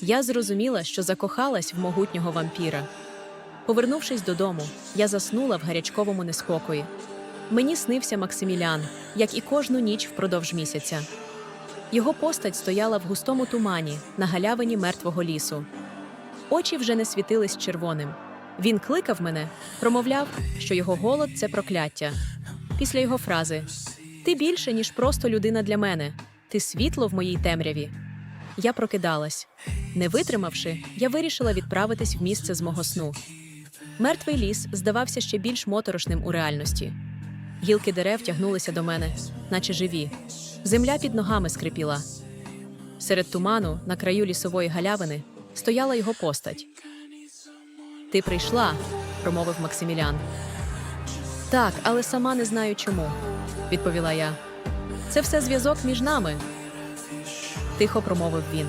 Я зрозуміла, що закохалась в могутнього вампіра. Повернувшись додому, я заснула в гарячковому неспокої. Мені снився Максимілян, як і кожну ніч впродовж місяця. Його постать стояла в густому тумані на галявині мертвого лісу. Очі вже не світились червоним. Він кликав мене, промовляв, що його голод це прокляття. Після його фрази Ти більше, ніж просто людина для мене, ти світло в моїй темряві. Я прокидалась. Не витримавши, я вирішила відправитись в місце з мого сну. Мертвий ліс здавався ще більш моторошним у реальності. Гілки дерев тягнулися до мене, наче живі. Земля під ногами скрипіла. Серед туману, на краю лісової галявини, стояла його постать. Ти прийшла, промовив Максимілян. Так, але сама не знаю чому, відповіла я. Це все зв'язок між нами. Тихо промовив він.